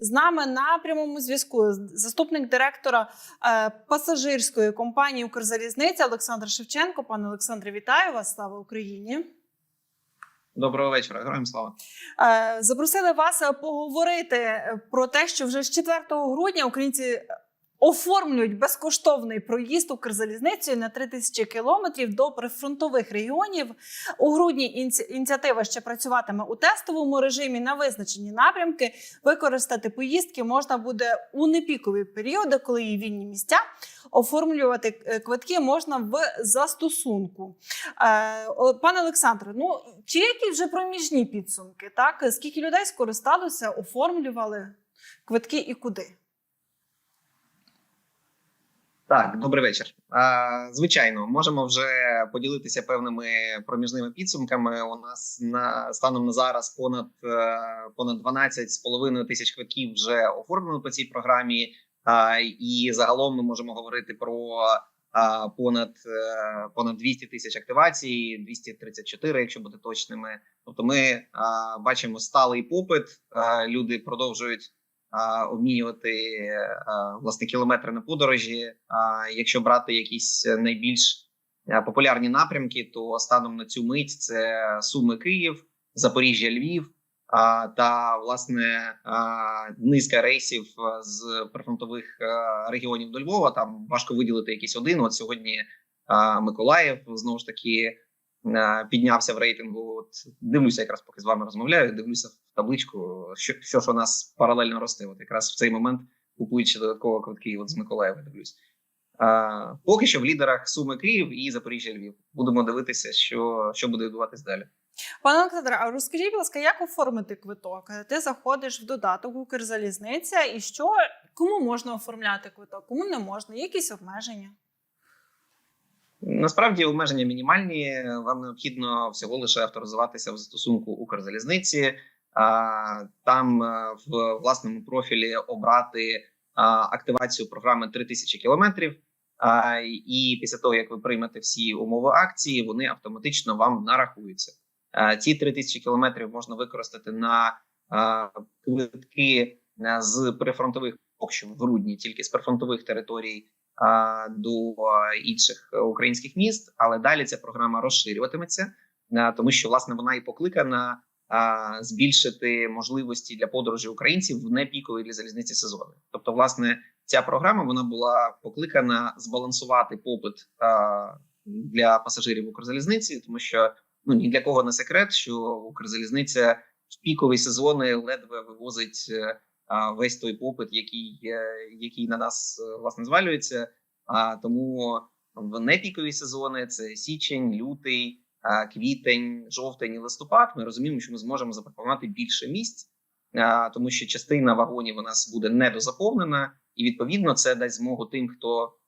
З нами на прямому зв'язку заступник директора е, пасажирської компанії Укрзалізниця Олександр Шевченко. Пане Олександре, вітаю вас! Слава Україні! Доброго вечора, героям слава. Е, Запросили вас е, поговорити про те, що вже з 4 грудня українці оформлюють безкоштовний проїзд Укрзалізницею на 3 тисячі кілометрів до прифронтових регіонів. У грудні ініціатива ще працюватиме у тестовому режимі на визначені напрямки. Використати поїздки можна буде у непікові періоди, коли є вільні місця. Оформлювати е, квитки можна в застосунку. Е, Пане Олександре, ну чи які вже проміжні підсумки? Так скільки людей скористалося, оформлювали квитки і куди? Так, добрий вечір. Звичайно, можемо вже поділитися певними проміжними підсумками. У нас на станом на зараз понад е, понад 12,5 тисяч квитків вже оформлено по цій програмі. І загалом ми можемо говорити про понад е, понад 200 тисяч активацій, 234, якщо бути точними. Тобто, ми бачимо сталий попит. Люди продовжують обмінювати а, власне кілометри на подорожі. А якщо брати якісь найбільш популярні напрямки, то станом на цю мить це Суми Київ, Запоріжжя, Львів. Та власне низка рейсів з прифронтових регіонів до Львова. Там важко виділити якийсь один. От сьогодні Миколаїв знову ж таки піднявся в рейтингу. От дивлюся, якраз поки з вами розмовляю. Дивлюся в табличку, що, що ж у нас паралельно росте. От якраз в цей момент купуючи додатково квитки. От з Миколаєва дивлюсь. А, поки що в лідерах Суми Київ і Запоріжжя Львів. Будемо дивитися, що, що буде відбуватись далі. Пане Олександре, а розкажіть, будь ласка, як оформити квиток? Ти заходиш в додаток Укрзалізниця, і що кому можна оформляти квиток, кому не можна? Якісь обмеження? Насправді обмеження мінімальні. Вам необхідно всього лише авторизуватися в застосунку Укрзалізниці. Там е, в власному профілі обрати активацію програми 3000 кілометрів. І після того, як ви приймете всі умови акції, вони автоматично вам нарахуються. Ці 3000 кілометрів можна використати на квитки з прифронтових поки в грудні, тільки з прифронтових територій до інших е, українських міст, але далі ця програма розширюватиметься, тому що власне вона і покликана збільшити можливості для подорожі українців в непікові для залізниці сезони. Тобто, власне, ця програма вона була покликана збалансувати попит для пасажирів Укрзалізниці, тому що ну ні для кого не секрет, що Укрзалізниця в пікові сезони ледве вивозить. Весь той попит, який, який на нас е, власне звалюється. Тому в непікові сезони це січень, лютий, квітень, жовтень і листопад. Ми розуміємо, що ми зможемо запропонувати більше місць, тому що частина вагонів у нас буде недозаповнена, і відповідно це дасть змогу тим, хто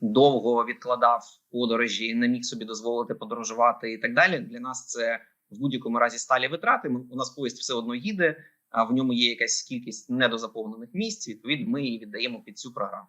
довго відкладав подорожі, не міг собі дозволити подорожувати і так далі. Для нас це в будь-якому разі сталі витрати. Ми, у нас поїзд все одно їде в ньому є якась кількість недозаповнених місць. Відповідно, ми її віддаємо під цю програму.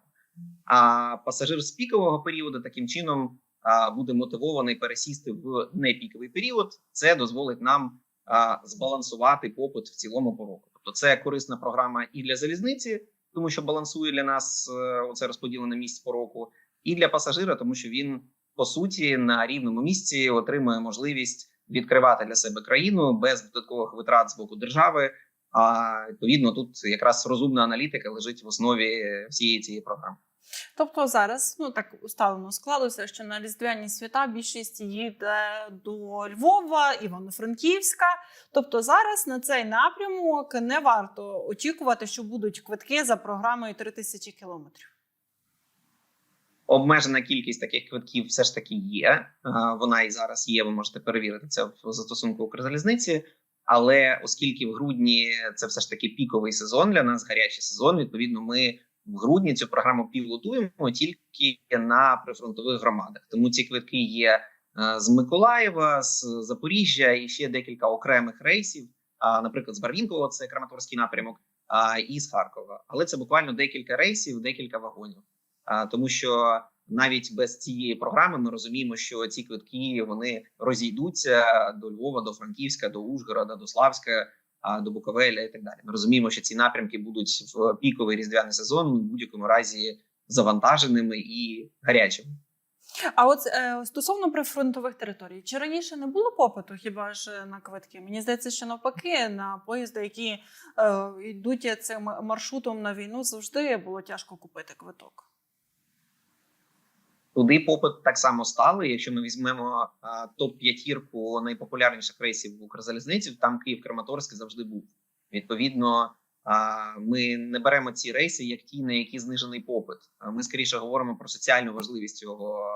А пасажир з пікового періоду таким чином а, буде мотивований пересісти в непіковий період. Це дозволить нам а, збалансувати попит в цілому по року. Тобто, це корисна програма і для залізниці, тому що балансує для нас е, оце розподілене місць по року, і для пасажира, тому що він по суті на рівному місці отримує можливість відкривати для себе країну без додаткових витрат з боку держави. А відповідно, тут якраз розумна аналітика лежить в основі всієї цієї програми. Тобто зараз ну так усталено склалося, що на різдвяні свята більшість їде до Львова, Івано-Франківська. Тобто зараз на цей напрямок не варто очікувати, що будуть квитки за програмою 3000 кілометрів. Обмежена кількість таких квитків все ж таки є. Вона і зараз є. Ви можете перевірити це в застосунку Укрзалізниці. Але оскільки в грудні це все ж таки піковий сезон для нас, гарячий сезон. Відповідно, ми в грудні цю програму пілотуємо тільки на прифронтових громадах. Тому ці квитки є е, з Миколаєва, з Запоріжжя і ще декілька окремих рейсів. Наприклад, з Барвінкова, це Краматорський напрямок, і з Харкова. Але це буквально декілька рейсів, декілька вагонів. Тому що навіть без цієї програми ми розуміємо, що ці квитки вони розійдуться до Львова, до Франківська, до Ужгорода, до Славська. до Буковеля і так далі. Ми розуміємо, що ці напрямки будуть в піковий різдвяний сезон в будь-якому разі завантаженими і гарячими. А от е, стосовно прифронтових територій, чи раніше не було попиту хіба ж на квитки? Мені здається, що навпаки, на поїзди, які е, йдуть цим маршрутом на війну, завжди було тяжко купити квиток. Туди попит так само стали. Якщо ми візьмемо топ п'ятірку найпопулярніших рейсів в Укрзалізниці, там Київ Краматорськ завжди був. Відповідно, ми не беремо ці рейси як ті, на які знижений попит. Ми скоріше говоримо про соціальну важливість цього,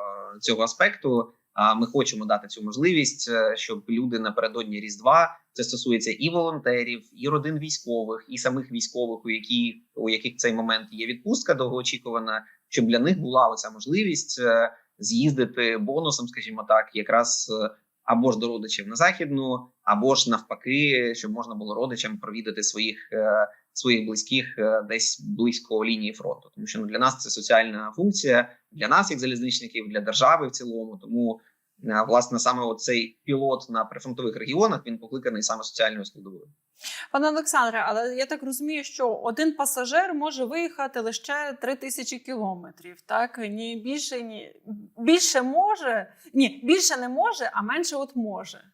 цього аспекту. Ми хочемо дати цю можливість, е, щоб люди напередодні Різдва це стосується і волонтерів, і родин військових, і самих військових, у які у яких цей момент є відпустка довгоочікувана, щоб для них була оця можливість е, з'їздити бонусом, скажімо так, якраз е, або ж до родичів на західну, або ж навпаки, щоб можна було родичам провідати своїх е, своїх близьких десь близько лінії фронту. Тому що ну для нас це соціальна функція для нас, як залізничників, для держави в цілому. Тому власне саме цей пілот на прифронтових регіонах він покликаний саме соціальною складовою. Пане Олександре, але я так розумію, що один пасажир може виїхати лише 3 тисячі кілометрів. Так ні більше, ні більше може, ні більше не може, а менше от може.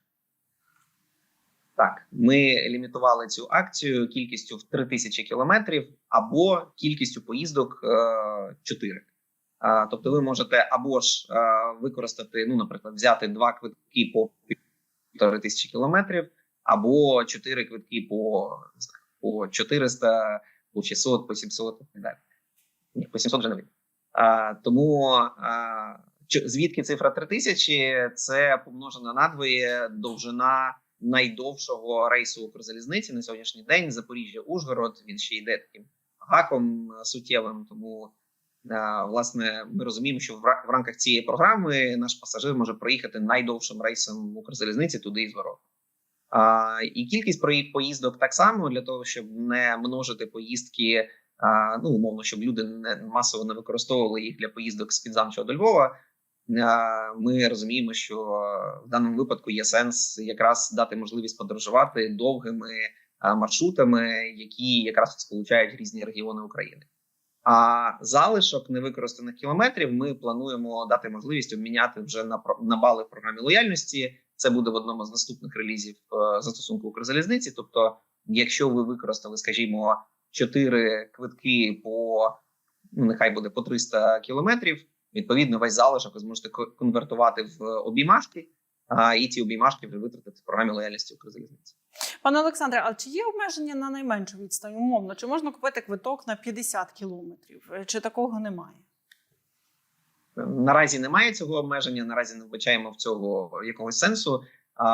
Так, ми лімітували цю акцію кількістю в 3 тисячі кілометрів або кількістю поїздок е, 4. А, тобто, ви можете або ж е, використати, ну, наприклад, взяти два квитки по півтори тисячі кілометрів, або чотири квитки по, по 400, по 600, по 700 і так далі. Ні, по 700 вже не вийде. А, тому а, звідки цифра 3000? Це помножена на двоє довжина найдовшого рейсу Укрзалізниці на сьогоднішній день Запоріжжя Ужгород. Він ще йде таким гаком е, суттєвим. Тому е, власне ми розуміємо, що в рамках цієї програми наш пасажир може проїхати найдовшим рейсом Укрзалізниці туди і зворот. І кількість поїздок так само для того, щоб не множити поїздки. Ну умовно, щоб люди не масово не використовували їх для поїздок з Підзамчого до Львова. Ми розуміємо, що в даному випадку є сенс якраз дати можливість подорожувати довгими маршрутами, які якраз сполучають різні регіони України. А залишок невикористаних кілометрів ми плануємо дати можливість обміняти вже на на бали в програмі лояльності. Це буде в одному з наступних релізів е, застосунку Укрзалізниці. Тобто, якщо ви використали, скажімо, 4 квитки по ну нехай буде по 300 кілометрів. Відповідно, весь залишок ви зможете конвертувати в обіймашки, а і ці обіймашки вже витратити в програмі лояльності Укрзалізниці. Пане Олександре, а чи є обмеження на найменшу відстань? Умовно, чи можна купити квиток на 50 кілометрів? Чи такого немає? Наразі немає цього обмеження. Наразі не вбачаємо в цього якогось сенсу. А,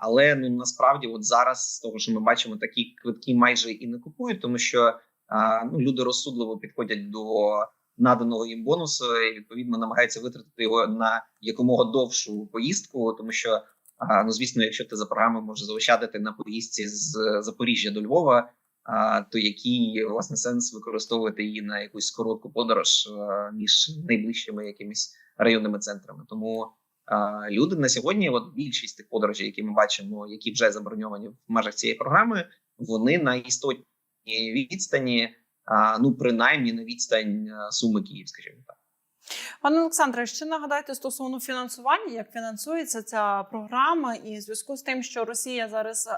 але ну насправді, от зараз з того, що ми бачимо, такі квитки майже і не купують, тому що а, ну люди розсудливо підходять до наданого їм бонусу і відповідно намагаються витратити його на якомога довшу поїздку, тому що а, ну звісно, якщо ти за програмою можеш заощадити на поїздці з Запоріжжя до Львова. То який власне сенс використовувати її на якусь коротку подорож між найближчими якимись районними центрами? Тому люди на сьогодні, от більшість тих подорожей, які ми бачимо, які вже заброньовані в межах цієї програми, вони на істотній відстані, ну принаймні на відстань суми Київ, скажімо так. Пане Олександре, ще нагадайте стосовно фінансування, як фінансується ця програма, і в зв'язку з тим, що Росія зараз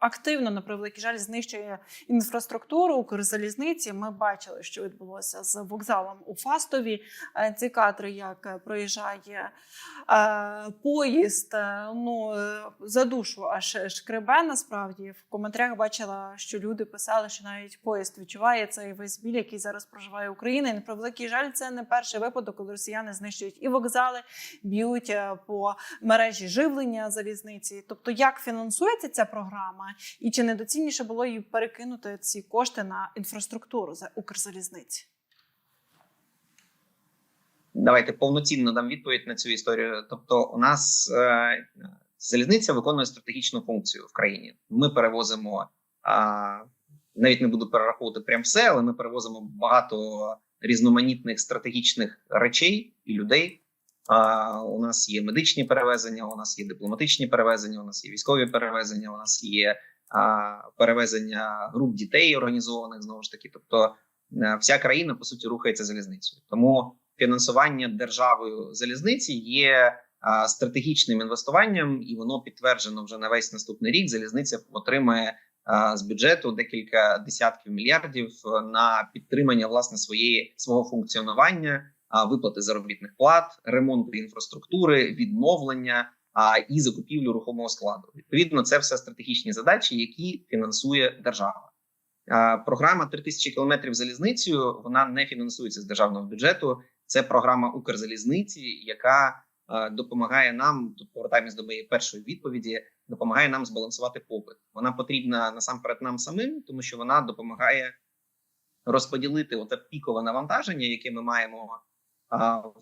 активно на превеликий жаль знищує інфраструктуру Укрзалізниці. Ми бачили, що відбулося з вокзалом у Фастові. Е, Ці кадри, як е, проїжджає е, поїзд, ну за душу аж шкребе. Насправді в коментарях бачила, що люди писали, що навіть поїзд відчуває цей весь біль, який зараз проживає Україна. І на превеликий жаль, це не перший випадок, коли росіяни знищують і вокзали, б'ють по мережі живлення залізниці. Тобто, як фінансується ця програма, і чи недоцільніше було їй перекинути ці кошти на інфраструктуру за Укрзалізниці? Давайте повноцінно дам відповідь на цю історію. Тобто, у нас е, залізниця виконує стратегічну функцію в країні. Ми перевозимо а, навіть не буду перераховувати прям все, але ми перевозимо багато різноманітних стратегічних речей і людей. У нас є медичні перевезення, у нас є дипломатичні перевезення, у нас є військові перевезення, у нас є перевезення груп дітей організованих знову ж таки. Тобто, е, вся країна по суті рухається залізницею. Тому фінансування державою залізниці є стратегічним інвестуванням, і воно підтверджено вже на весь наступний рік. Залізниця отримає з бюджету декілька десятків мільярдів на підтримання власне своєї свого функціонування, виплати заробітних плат, ремонту інфраструктури, відновлення а, і закупівлю рухомого складу. Відповідно, це все стратегічні задачі, які фінансує держава. Програма «3000 кілометрів залізницею вона не фінансується з державного бюджету. Це програма Укрзалізниці, яка допомагає нам. Тут повертаємось до моєї першої відповіді. Допомагає нам збалансувати попит. Вона потрібна насамперед нам самим, тому що вона допомагає розподілити оте пікове навантаження, яке ми маємо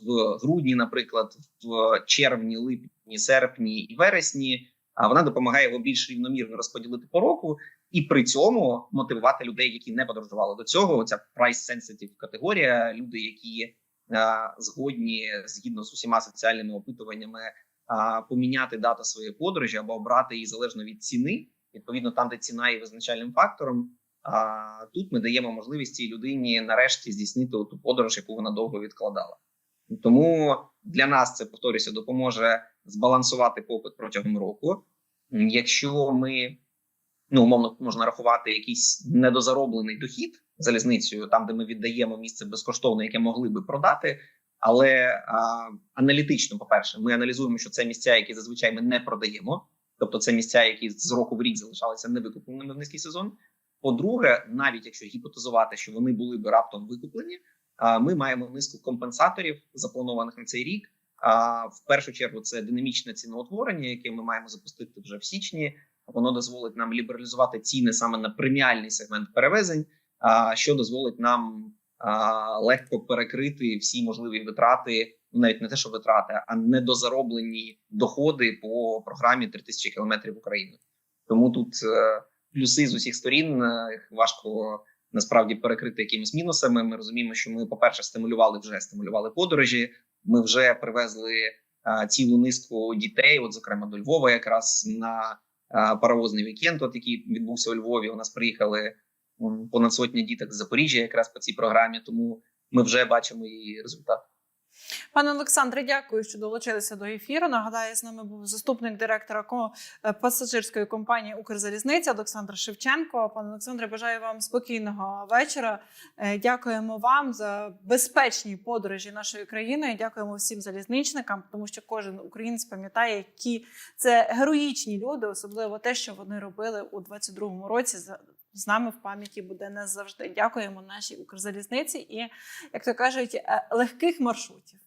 в грудні, наприклад, в червні, липні, серпні і вересні. А вона допомагає його більш рівномірно розподілити по року, і при цьому мотивувати людей, які не подорожували до цього. Ця price sensitive категорія, люди, які згодні згідно з усіма соціальними опитуваннями поміняти дату своєї подорожі або обрати її залежно від ціни. Відповідно, там, де ціна є визначальним фактором. А тут ми даємо можливість цій людині нарешті здійснити ту подорож, яку вона довго відкладала. Тому для нас це повторюся, допоможе збалансувати попит протягом року. Якщо ми ну умовно можна рахувати якийсь недозароблений дохід залізницею, там де ми віддаємо місце безкоштовно, яке могли би продати. Але а, аналітично, по перше, ми аналізуємо, що це місця, які зазвичай ми не продаємо, тобто це місця, які з року в рік залишалися невикупленими в низький сезон. По-друге, навіть якщо гіпотезувати, що вони були би раптом викуплені, ми маємо низку компенсаторів, запланованих на цей рік. В першу чергу це динамічне ціноутворення, яке ми маємо запустити вже в січні. Воно дозволить нам лібералізувати ціни саме на преміальний сегмент перевезень, що дозволить нам легко перекрити всі можливі витрати, навіть не те, що витрати, а недозароблені доходи по програмі 3000 кілометрів України. Тому тут е, плюси з усіх сторін е, важко насправді перекрити якимись мінусами. Ми розуміємо, що ми, по-перше, стимулювали вже стимулювали подорожі. Ми вже привезли а, цілу низку дітей, от зокрема до Львова, якраз на а, паровозний вікенд, от який відбувся у Львові. У нас приїхали понад сотня діток з Запоріжжя, якраз по цій програмі. Тому ми вже бачимо її результат. Пане Олександре, дякую, що долучилися до ефіру. Нагадаю, з нами був заступник директора е, пасажирської компанії Укрзалізниця Олександр Шевченко. Пане Олександре, бажаю вам спокійного вечора. Е, Дякуємо вам за безпечні подорожі нашої країни. Дякуємо всім залізничникам, тому що кожен українець пам'ятає, які це героїчні люди, особливо те, що вони робили у 22-му році з нами в пам'яті буде не завжди. Дякуємо нашій Укрзалізниці і, як то кажуть, е, легких маршрутів.